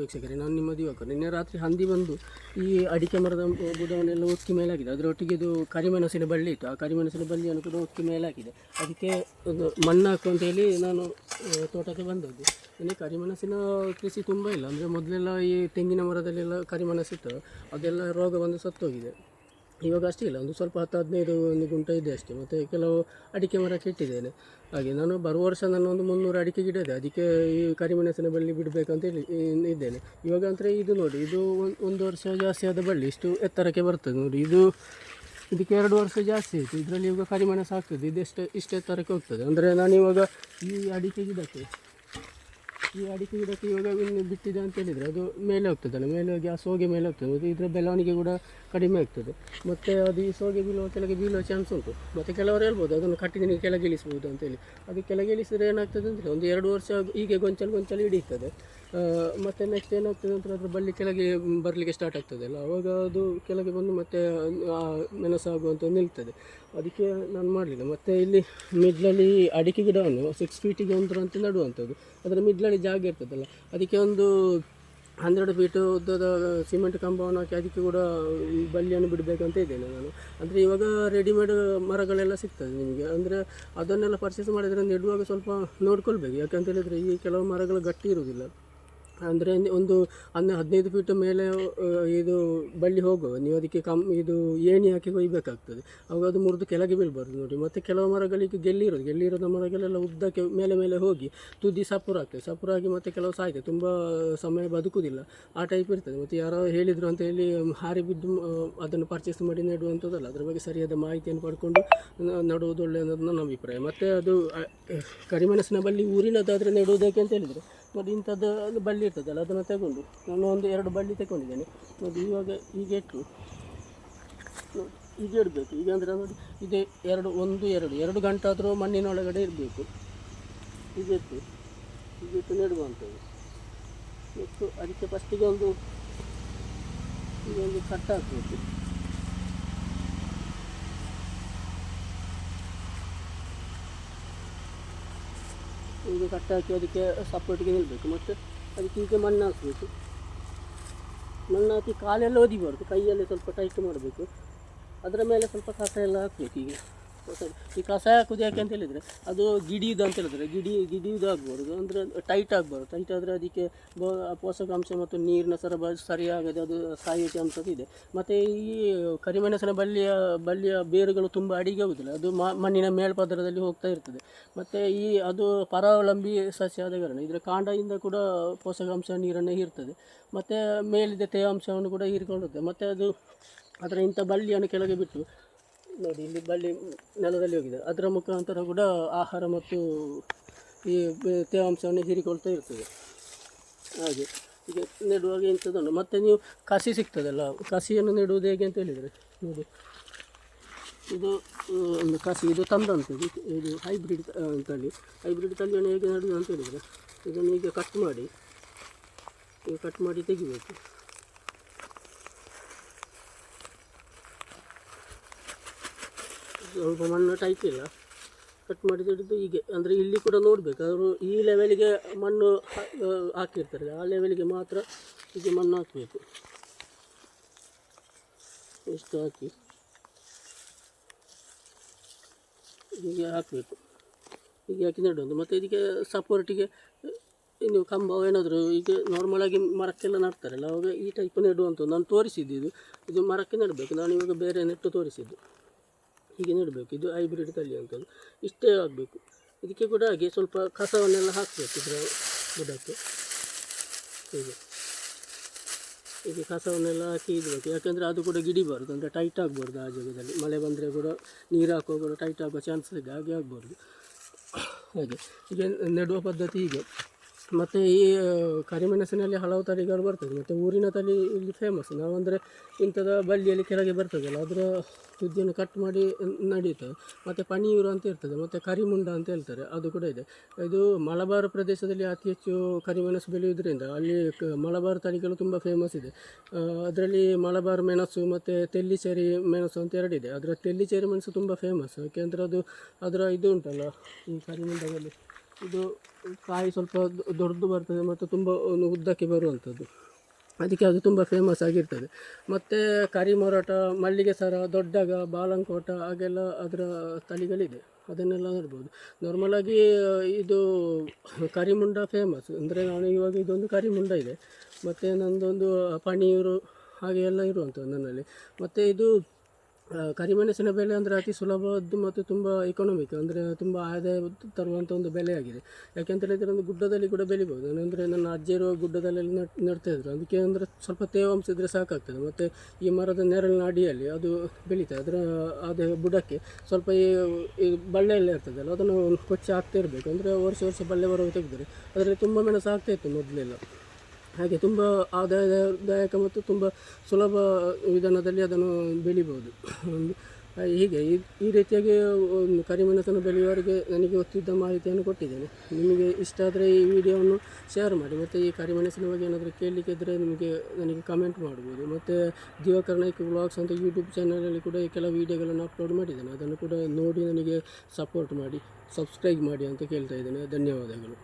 ವೀಕ್ಷಕರೇ, ನಾನು ನಿಮ್ಮ ದಿವಾಕರ್. ನಿನ್ನೆ ರಾತ್ರಿ ಹಂದಿ ಬಂದು ಈ ಅಡಿಕೆ ಮರದ ಬುಡವನ್ನೆಲ್ಲ ಒಕ್ಕಿ ಮೇಲಾಗಿದೆ. ಅದರೊಟ್ಟಿಗೆ ಇದು ಕರಿಮೆಣಸಿನ ಬಳ್ಳಿ ಇತ್ತು. ಆ ಕರಿಮೆಣಸಿನ ಬಳ್ಳಿಯನ್ನು ಕೂಡ ಒಕ್ಕಿ ಮೇಲಾಗಿದೆ. ಅದಕ್ಕೆ ಒಂದು ಮಣ್ಣು ಹಾಕು ಅಂತ ಹೇಳಿ ನಾನು ತೋಟಕ್ಕೆ ಬಂದದ್ದು. ನನಗೆ ಕರಿಮೆಣಸಿನ ಕೃಷಿ ತುಂಬ ಇಲ್ಲ. ಅಂದರೆ ಮೊದಲೆಲ್ಲ ಈ ತೆಂಗಿನ ಮರದಲ್ಲೆಲ್ಲ ಕರಿಮೆಣಸಿತ್ತು. ಅದೆಲ್ಲ ರೋಗ ಬಂದು ಸತ್ತೋಗಿದೆ. ಇವಾಗ ಅಷ್ಟೇ ಇಲ್ಲ, ಒಂದು ಸ್ವಲ್ಪ ಹತ್ತು ಹದಿನೈದು ಒಂದು ಗುಂಟ ಇದೆ ಅಷ್ಟೇ, ಮತ್ತು ಕೆಲವು ಅಡಿಕೆ ಮರ ಕೆಟ್ಟಿದ್ದೇನೆ. ಹಾಗೆ ನಾನು ಬರುವ ವರ್ಷ ನಾನು ಒಂದು ಮುನ್ನೂರು ಅಡಿಕೆ ಗಿಡ ಇದೆ, ಅದಕ್ಕೆ ಈ ಕರಿಮೆಣಸಿನ ಬಳ್ಳಿ ಬಿಡಬೇಕಂತ ಹೇಳಿ ಇದ್ದೇನೆ. ಇವಾಗ ಅಂದರೆ ಇದು ನೋಡಿ, ಇದು ಒಂದು ಒಂದು ವರ್ಷ ಜಾಸ್ತಿ ಆದ ಬಳ್ಳಿ, ಇಷ್ಟು ಎತ್ತರಕ್ಕೆ ಬರ್ತದೆ ನೋಡಿ, ಇದು ಇದಕ್ಕೆ ಎರಡು ವರ್ಷ ಜಾಸ್ತಿ ಆಯಿತು, ಇದರಲ್ಲಿ ಇವಾಗ ಕರಿಮೆಣಸು ಆಗ್ತದೆ ಇದೆಷ್ಟು ಇಷ್ಟು ಎತ್ತರಕ್ಕೆ ಹೋಗ್ತದೆ. ಅಂದರೆ ನಾನು ಇವಾಗ ಈ ಅಡಿಕೆ ಗಿಡಕ್ಕೆ ಈ ಅಡಿಕೆ ಗಿಡಕ್ಕೆ ಇವಾಗ ಇನ್ನು ಬಿಟ್ಟಿದೆ ಅಂತ ಹೇಳಿದರೆ ಅದು ಮೇಲೆ ಹೋಗ್ತದಲ್ಲ, ಮೇಲೆ ಹೋಗಿ ಆ ಸೋಗೆ ಮೇಲೆ ಹೋಗ್ತದೆ. ಮತ್ತು ಇದರ ಬೆಳವಣಿಗೆ ಕೂಡ ಕಡಿಮೆ ಆಗ್ತದೆ. ಮತ್ತು ಅದು ಈ ಸೋಗೆ ಬೀಳುವ, ಕೆಳಗೆ ಬೀಳುವ ಚಾನ್ಸ್ ಉಂಟು. ಮತ್ತು ಕೆಲವರು ಹೇಳ್ಬೋದು, ಅದನ್ನು ಕಟ್ಟಿಗೆ ಕೆಳಗೆ ಇಳಿಸ್ಬೋದು ಅಂತೇಳಿ ಅದು ಕೆಳಗೆ ಇಳಿಸಿದ್ರೆ ಏನಾಗ್ತದೆ ಅಂದರೆ ಒಂದು ಎರಡು ವರ್ಷ ಹೀಗೆ ಗೊಂಚಲು ಗೊಂಚಲು ಹಿಡಿಯುತ್ತದೆ. ಮತ್ತೆ ನೆಕ್ಸ್ಟ್ ಏನಾಗ್ತದೆ ಅಂತ ಅದ್ರ ಬಳ್ಳಿ ಕೆಳಗೆ ಬರಲಿಕ್ಕೆ ಸ್ಟಾರ್ಟ್ ಆಗ್ತದೆ ಅಲ್ಲ? ಆವಾಗ ಅದು ಕೆಳಗೆ ಬಂದು ಮತ್ತೆ, ಆ ಮೆಣಸಾಗುವಂತ ನಿಲ್ತದೆ. ಅದಕ್ಕೆ ನಾನು ಮಾಡಲಿಲ್ಲ. ಮತ್ತು ಇಲ್ಲಿ ಮಿಡ್ಲಲ್ಲಿ ಅಡಿಕೆ ಗಿಡವನ್ನು ಸಿಕ್ಸ್ ಫೀಟಿಗೆ ಒಂದು ಅಂತ ನೆಡುವಂಥದ್ದು. ಅದರ ಮಿಡ್ಲಲ್ಲಿ ಜಾಗ ಇರ್ತದಲ್ಲ? ಅದಕ್ಕೆ ಒಂದು ಹನ್ನೆರಡು ಫೀಟು ಉದ್ದದ ಸಿಮೆಂಟ್ ಕಂಬವನ್ನು ಹಾಕಿ ಅದಕ್ಕೆ ಕೂಡ ಈ ಬಳ್ಳಿಯನ್ನು ಬಿಡಬೇಕಂತ ಇದ್ದೇನೆ ನಾನು. ಅಂದರೆ ಇವಾಗ ರೆಡಿಮೇಡ್ ಮರಗಳೆಲ್ಲ ಸಿಗ್ತದೆ ನಿಮಗೆ. ಅಂದರೆ ಅದನ್ನೆಲ್ಲ ಪರ್ಚೇಸ್ ಮಾಡಿದರೆ ನೆಡುವಾಗ ಸ್ವಲ್ಪ ನೋಡ್ಕೊಳ್ಬೇಕು. ಯಾಕಂತ ಹೇಳಿದರೆ ಈ ಕೆಲವು ಮರಗಳು ಗಟ್ಟಿ ಇರುವುದಿಲ್ಲ. ಅಂದರೆ ಒಂದು ಹನ್ನ ಹದಿನೈದು ಫೀಟ್ ಮೇಲೆ ಇದು ಬಳ್ಳಿ ಹೋಗುವ. ನೀವು ಅದಕ್ಕೆ ಕಮ್ ಇದು ಏಣಿ ಹಾಕಿ ಕೊಯ್ಬೇಕಾಗ್ತದೆ. ಅವಾಗ ಅದು ಮುರಿದು ಕೆಳಗೆ ಬೀಳ್ಬಾರ್ದು ನೋಡಿ. ಮತ್ತು ಕೆಲವು ಮರಗಳಿಗೆ ಗೆಲ್ಲಿರೋದು ಗೆಲ್ಲಿರೋದ ಮರಗಳೆಲ್ಲ ಉದ್ದಕ್ಕೆ ಮೇಲೆ ಮೇಲೆ ಹೋಗಿ ತುದಿ ಸಪುರ ಆಗ್ತದೆ. ಸಪುರ ಆಗಿ ಮತ್ತು ಕೆಲವು ಸಾಯ್ತದೆ. ತುಂಬ ಸಮಯ ಬದುಕುವುದಿಲ್ಲ. ಆ ಟೈಪ್ ಇರ್ತದೆ. ಮತ್ತು ಯಾರೋ ಹೇಳಿದರು ಅಂತ ಹೇಳಿ ಹಾರಿ ಬಿದ್ದು ಅದನ್ನು ಪರ್ಚೇಸ್ ಮಾಡಿ ನೆಡುವಂಥದ್ದಲ್ಲ ಅದರ ಬಗ್ಗೆ ಸರಿಯಾದ ಮಾಹಿತಿಯನ್ನು ಪಡ್ಕೊಂಡು ನಡುವುದು ಒಳ್ಳೆಯ ಅನ್ನೋದು ನನ್ನ ಅಭಿಪ್ರಾಯ. ಮತ್ತು ಅದು ಕರಿಮೆಣಸಿನ ಬಳ್ಳಿ ಊರಿನದಾದರೆ ನೆಡುವುದಕ್ಕೆ ಅಂತ ಹೇಳಿದರೆ ನೋಡಿ ಇಂಥದ್ದು ಬಳ್ಳಿ ಇರ್ತದಲ್ಲ, ಅದನ್ನು ತಗೊಂಡು ನಾನು ಒಂದು ಎರಡು ಬಳ್ಳಿ ತಗೊಂಡಿದ್ದೇನೆ. ಮತ್ತು ಇವಾಗ ಈಗ ಇಟ್ಟು ಈಗ ಇಡಬೇಕು. ಈಗ ಅಂದರೆ ನೋಡಿ, ಇದೇ ಎರಡು, ಒಂದು, ಎರಡು ಎರಡು ಗಂಟೆ ಆದರೂ ಮಣ್ಣಿನೊಳಗಡೆ ಇರಬೇಕು. ಈಗ ಇಟ್ಟು ಈಗ ಇಟ್ಟು ನೆಡುವಂಥದ್ದು. ಮತ್ತು ಅದಕ್ಕೆ ಫಸ್ಟಿಗೆ ಒಂದು, ಈಗ ಒಂದು ಕಟ್ಟ ಹಾಕಬೇಕು. ಈಗ ಕಟ್ಟ ಹಾಕಿ ಅದಕ್ಕೆ ಸಪೋರ್ಟಿಗೆ ನಿಲ್ಲಬೇಕು ಮತ್ತು ಅದಕ್ಕೆ ಈಗ ಮಣ್ಣು ಹಾಕಬೇಕು. ಮಣ್ಣು ಹಾಕಿ ಕಾಲೆಲ್ಲ ಒದಿಬಾರ್ದು. ಕೈಯಲ್ಲಿ ಸ್ವಲ್ಪ ಟೈಟ್ ಮಾಡಬೇಕು. ಅದರ ಮೇಲೆ ಸ್ವಲ್ಪ ಕಸ ಎಲ್ಲ ಹಾಕಬೇಕು ಈಗ. ಈ ಕಷಾಯ ಹಾಕುದು ಯಾಕೆ ಅಂತ ಹೇಳಿದರೆ ಅದು ಗಿಡಿಯುದು ಅಂತ ಹೇಳಿದ್ರೆ ಗಿಡಿ ಗಿಡಿಯುದು ಆಗ್ಬಾರ್ದು. ಅಂದರೆ ಟೈಟ್ ಆಗಬಾರ್ದು. ಟೈಟ್ ಆದರೆ ಅದಕ್ಕೆ ಪೋಷಕಾಂಶ ಮತ್ತು ನೀರಿನ ಸರಬರಾಜು ಸರಿಯಾಗದೆ ಅದು ಸಾಯುವ ಚಾನ್ಸಸ್ ಇದೆ. ಮತ್ತು ಈ ಕರಿಮೆಣಸಿನ ಬಳ್ಳಿಯ ಬಳ್ಳಿಯ ಬೇರುಗಳು ತುಂಬ ಅಡಿಗೆ ಹೋಗುದಿಲ್ಲ ಅದು ಮಣ್ಣಿನ ಮೇಲ್ಪದರದಲ್ಲಿ ಹೋಗ್ತಾ ಇರ್ತದೆ. ಮತ್ತು ಈ ಅದು ಪರಾವಲಂಬಿ ಸಸ್ಯ ಆದ ಕಾರಣ ಇದರ ಕಾಂಡದಿಂದ ಕೂಡ ಪೋಷಕಾಂಶ ನೀರನ್ನು ಹೀರ್ತದೆ. ಮತ್ತು ಮೇಲಿದ್ದ ತೇವಾಂಶವನ್ನು ಕೂಡ ಹೀರಿಕೊಳ್ಳುತ್ತೆ. ಮತ್ತು ಅದು, ಅದರ ಇಂಥ ಬಳ್ಳಿಯನ್ನು ಕೆಳಗೆ ಬಿಟ್ಟು ನೋಡಿ ಇಲ್ಲಿ ಬಳ್ಳಿ ನೆಲದಲ್ಲಿ ಹೋಗಿದೆ. ಅದರ ಮುಖಾಂತರ ಕೂಡ ಆಹಾರ ಮತ್ತು ಈ ತೇವಾಂಶವನ್ನು ಹೀರಿಕೊಳ್ತಾ ಇರ್ತದೆ. ಹಾಗೆ, ಈಗ ನೆಡುವಾಗ ಇಂಥದ್ದು ಮತ್ತು ನೀವು ಕಸಿ ಸಿಗ್ತದಲ್ಲ, ಕಸಿಯನ್ನು ನೆಡುವುದು ಹೇಗೆ ಅಂತ ಹೇಳಿದರೆ, ನೋಡಿ. ಇದು ಒಂದು ಕಸಿ, ಇದು ತಂದಂಥದ್ದು ಇದು ಹೈಬ್ರಿಡ್ ತಳಿ ಹೈಬ್ರಿಡ್ ತಳಿಯನ್ನು ಹೇಗೆ ನೆಡುವುದು ಅಂತ ಹೇಳಿದರೆ, ಇದನ್ನು ಈಗ ಕಟ್ ಮಾಡಿ, ಈಗ ಕಟ್ ಮಾಡಿ ತೆಗಿಬೇಕು. ಸ್ವಲ್ಪ ಮಣ್ಣು ಟೈಟ್ ಇಲ್ಲ ಕಟ್ ಮಾಡಿ ಹಿಡಿದು ಹೀಗೆ, ಅಂದರೆ ಇಲ್ಲಿ ಕೂಡ ನೋಡಬೇಕು. ಅವರು ಈ ಲೆವೆಲಿಗೆ ಮಣ್ಣು ಹಾಕಿರ್ತಾರೆ. ಆ ಲೆವೆಲಿಗೆ ಮಾತ್ರ ಹೀಗೆ ಮಣ್ಣು ಹಾಕಬೇಕು. ಇಷ್ಟು ಹಾಕಿ. ಹೀಗೆ ಹಾಕಬೇಕು. ಹೀಗೆ ಹಾಕಿ ನೆಡೋದು ಮತ್ತು ಇದಕ್ಕೆ ಸಪೋರ್ಟಿಗೆ ಇನ್ನು ಕಂಬ ಏನಾದರೂ ಈಗ ನಾರ್ಮಲಾಗಿ ಮರಕ್ಕೆಲ್ಲ ನಡ್ತಾರಲ್ಲ, ಅವಾಗ ಈ ಟೈಪ್ ನೆಡುವಂಥದ್ದು ನಾನು ತೋರಿಸಿದ್ದು ಇದು. ಇದು ಮರಕ್ಕೆ ನೆಡಬೇಕು. ನಾನು ಇವಾಗ ಬೇರೆ ನೆಟ್ಟು ತೋರಿಸಿದ್ದು. ಹೀಗೆ ನೆಡಬೇಕು. ಇದು ಹೈಬ್ರಿಡ್ ತಳಿ ಅಂತದ್ದು. ಇಷ್ಟೇ ಆಗಬೇಕು. ಇದಕ್ಕೆ ಕೂಡ ಹಾಗೆ ಸ್ವಲ್ಪ ಕಸವನ್ನೆಲ್ಲ ಹಾಕಬೇಕು ಇದರ ಬುಡಕ್ಕೆ. ಹೀಗೆ. ಹೀಗೆ ಕಸವನ್ನೆಲ್ಲ ಹಾಕಿ ಇಡಬೇಕು ಯಾಕೆಂದರೆ ಅದು ಕೂಡ ಗಿಡಿಬಾರ್ದು ಅಂದರೆ ಟೈಟ್ ಆಗಬಾರ್ದು ಆ ಜಾಗದಲ್ಲಿ. ಮಳೆ ಬಂದರೆ ಕೂಡ ನೀರು ಹಾಕುವಾಗ ಕೂಡ ಟೈಟ್ ಆಗೋ ಚಾನ್ಸಸ್ ಇದೆ. ಹಾಗೆ ಆಗಬಾರ್ದು. ಹಾಗೆ. ಈಗ ನೆಡುವ ಪದ್ಧತಿ ಹೀಗೆ. ಮತ್ತು ಈ ಕರಿಮೆಣಸಿನಲ್ಲಿ ಹಲವು ತಳಿಗಳು ಬರ್ತದೆ. ಮತ್ತು ಊರಿನ ತಳಿ ಇಲ್ಲಿ ಫೇಮಸ್ ನಾವಂದರೆ ಇಂಥದ ಬಳ್ಳಿಯಲ್ಲಿ ಕೆಳಗೆ ಬರ್ತದಲ್ಲ, ಅದರ ಸುದ್ದಿಯನ್ನು ಕಟ್ ಮಾಡಿ ನಡೀತದೆ. ಮತ್ತು ಪಣಿಯೂರು ಅಂತ ಇರ್ತದೆ, ಮತ್ತು ಕರಿಮುಂಡ ಅಂತ ಹೇಳ್ತಾರೆ, ಅದು ಕೂಡ ಇದೆ. ಇದು ಮಲಬಾರ್ ಪ್ರದೇಶದಲ್ಲಿ ಅತಿ ಹೆಚ್ಚು ಕರಿಮೆಣಸು ಬೆಳೆಯುವುದರಿಂದ ಅಲ್ಲಿ ಮಲಬಾರ್ ತಳಿಗಳು ತುಂಬ ಫೇಮಸ್ ಇದೆ. ಅದರಲ್ಲಿ ಮಲಬಾರ್ ಮೆಣಸು ಮತ್ತು ತೆಲ್ಲಿಚೇರಿ ಮೆಣಸು ಅಂತ ಎರಡಿದೆ. ಅದರ ತೆಲ್ಲಿಚೇರಿ ಮೆಣಸು ತುಂಬ ಫೇಮಸ್ ಯಾಕೆಂದರೆ ಅದು, ಅದರ ಇದು ಉಂಟಲ್ಲ, ಈ ಕರಿಮುಂಡದಲ್ಲಿ. ಇದು ಕಾಯಿ ಸ್ವಲ್ಪ ದೊಡ್ಡದು ಬರ್ತದೆ ಮತ್ತು ತುಂಬ ಒಂದು ಉದ್ದಕ್ಕೆ ಬರುವಂಥದ್ದು ಅದಕ್ಕೆ ಅದು ತುಂಬ ಫೇಮಸ್ ಆಗಿರ್ತದೆ. ಮತ್ತು ಕರಿಮೊರಟ ಮಲ್ಲಿಗೆ ಸರ, ದೊಡ್ಡಗ, ಬಾಲಂಕೋಟ ಹಾಗೆಲ್ಲ ಅದರ ತಳಿಗಳಿದೆ. ಅದನ್ನೆಲ್ಲ ನೋಡ್ಬೋದು. ನಾರ್ಮಲಾಗಿ ಇದು ಕರಿಮುಂಡ ಫೇಮಸ್ ಅಂದರೆ ನಾನು ಇವಾಗ ಇದೊಂದು ಕರಿಮುಂಡ ಇದೆ. ಮತ್ತು ನನ್ನದೊಂದು ಪನೀರು ಹಾಗೆ ಎಲ್ಲ ಇರುವಂಥದ್ದು ನನ್ನಲ್ಲಿ. ಮತ್ತು ಇದು ಕರಿಮೆಣಸಿನ ಬೆಲೆ ಅಂದರೆ ಅತಿ ಸುಲಭದ್ದು ಮತ್ತು ತುಂಬ ಎಕನಾಮಿಕ್ ಅಂದರೆ ತುಂಬ ಆದಾಯ ತರುವಂಥ ಒಂದು ಬೆಲೆಯಾಗಿದೆ ಯಾಕೆಂತ ಹೇಳಿದರೆ ಒಂದು ಗುಡ್ಡದಲ್ಲಿ ಕೂಡ ಬೆಳಿಬೋದು. ಅಂದರೆ ನನ್ನ ಅಜ್ಜಿ ಇರುವ ಗುಡ್ಡದಲ್ಲೆಲ್ಲ ನಟ್ ನೆಡ್ತಾ ಅದಕ್ಕೆ ಅಂದರೆ ಸ್ವಲ್ಪ ತೇವಾಂಶ ಇದ್ದರೆ ಸಾಕಾಗ್ತದೆ. ಮತ್ತು ಈ ಮರದ ನೆರಳಿನ ಅಡಿಯಲ್ಲಿ ಅದು ಬೆಳೀತದೆ ಅದರ ಅದು ಬುಡಕ್ಕೆ ಸ್ವಲ್ಪ ಈ ಈ ಬಳ್ಳಿ ಇರ್ತದಲ್ಲ, ಅದನ್ನು ಕೊಚ್ಚಿ ಹಾಕ್ತಾ ಇರಬೇಕು. ಅಂದರೆ ವರ್ಷ ವರ್ಷ ಬಳ್ಳೆ ಬರುವ ತೆಗೆದರೆ, ಅದರಲ್ಲಿ ತುಂಬ ಮೆಣಸು ಆಗ್ತಾಯಿತ್ತು ಮೊದಲೆಲ್ಲ. ಹಾಗೆ ತುಂಬ ಆದಾಯದಾಯಕ ಮತ್ತು ತುಂಬ ಸುಲಭ ವಿಧಾನದಲ್ಲಿ ಅದನ್ನು ಬೆಳಿಬೋದು ಹೀಗೆ ಈ ಈ ರೀತಿಯಾಗಿ ಕರಿಮೆಣಸನ್ನು ಬೆಳೆಯುವವರಿಗೆ ನನಗೆ ಗೊತ್ತಿದ್ದ ಮಾಹಿತಿಯನ್ನು ಕೊಟ್ಟಿದ್ದೇನೆ. ನಿಮಗೆ ಇಷ್ಟ ಆದರೆ ಈ ವಿಡಿಯೋವನ್ನು ಶೇರ್ ಮಾಡಿ, ಮತ್ತು ಈ ಕರಿಮೆಣಸಿನ ಬಗ್ಗೆ ಏನಾದರೂ ಕೇಳಲಿಕ್ಕೆ ಇದ್ದರೆ ನಿಮಗೆ, ನನಗೆ ಕಮೆಂಟ್ ಮಾಡ್ಬೋದು. ಮತ್ತು ದಿವಾಕರ್ನಾಯ್ಕ ವ್ಲಾಗ್ಸ್ ಅಂತ ಯೂಟ್ಯೂಬ್ ಚಾನಲಲ್ಲಿ ಕೂಡ ಕೆಲವು ವಿಡಿಯೋಗಳನ್ನು ಅಪ್ಲೋಡ್ ಮಾಡಿದ್ದೇನೆ. ಅದನ್ನು ಕೂಡ ನೋಡಿ ನನಗೆ ಸಪೋರ್ಟ್ ಮಾಡಿ ಸಬ್ಸ್ಕ್ರೈಬ್ ಮಾಡಿ ಅಂತ ಕೇಳ್ತಾ ಇದ್ದೇನೆ. ಧನ್ಯವಾದಗಳು.